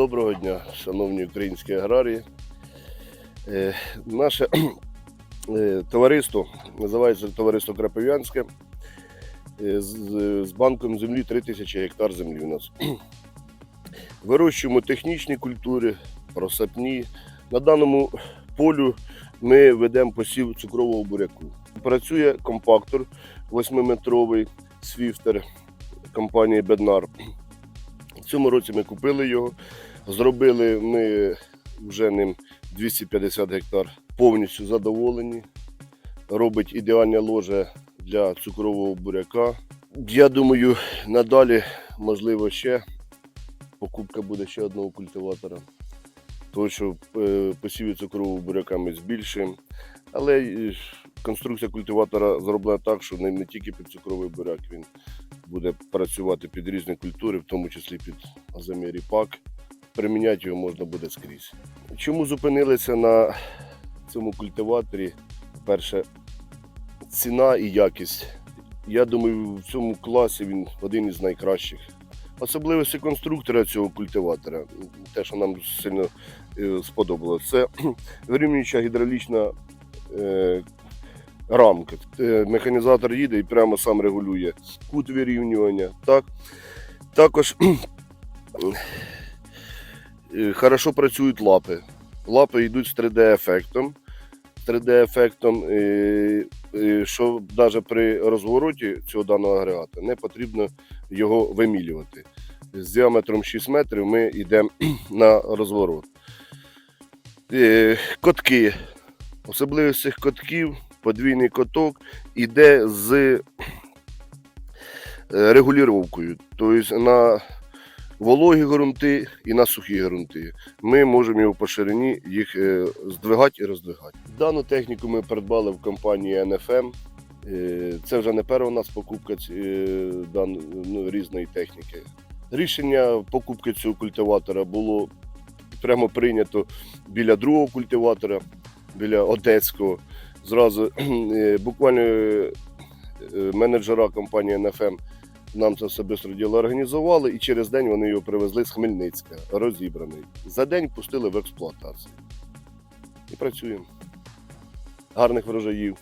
Доброго дня, шановні українські аграрії. Е, Наше е, товариство називається Товариство Крапив'янське. Е, З, банком землі 3000 гектар землі у нас. Вирощуємо технічні культури, просапні. На даному полю ми ведемо посів цукрового буряку. Працює компактор 8-метровий Свіфтер компанії Беднар. В цьому році ми купили його. Зробили ми вже ним 250 гектар. Повністю задоволені. Робить ідеальне ложе для цукрового буряка. Я думаю, надалі, можливо, ще покупка буде ще одного культиватора. Тому що е, посіві цукрового буряка ми збільшуємо. Але е, конструкція культиватора зроблена так, що не, тільки під цукровий буряк він буде працювати під різні культури, в тому числі під озимий ріпак. Приміняти його можна буде скрізь. Чому зупинилися на цьому культиваторі? Перше, ціна і якість. Я думаю, в цьому класі він один із найкращих. Особливості конструктора цього культиватора, те, що нам сильно е, сподобалося, це вирівнююча гідравлічна е, рамка. Е, Механізатор їде і прямо сам регулює кут вирівнювання. Так? Також хорошо працюють лапи. Лапи йдуть з 3D-ефектом. 3D-ефектом, е, е, що навіть при розвороті цього даного агрегата не потрібно його вимілювати. З діаметром 6 метрів ми йдемо на розворот. Е, Котки. Особливість цих котків, подвійний коток іде з е, регулюванням. Тобто на вологі ґрунти і на сухі ґрунти. Ми можемо його по ширині їх е, здвигати і роздвигати. Дану техніку ми придбали в компанії NFM. Е, Це вже не перша у нас покупка е, ну, різної техніки. Рішення покупки цього культиватора було прямо прийнято біля другого культиватора, біля Одеського. Зразу буквально менеджера компанії NFM нам це все діло організували, і через день вони його привезли з Хмельницька, розібраний. За день пустили в експлуатацію. І працюємо. Гарних врожаїв.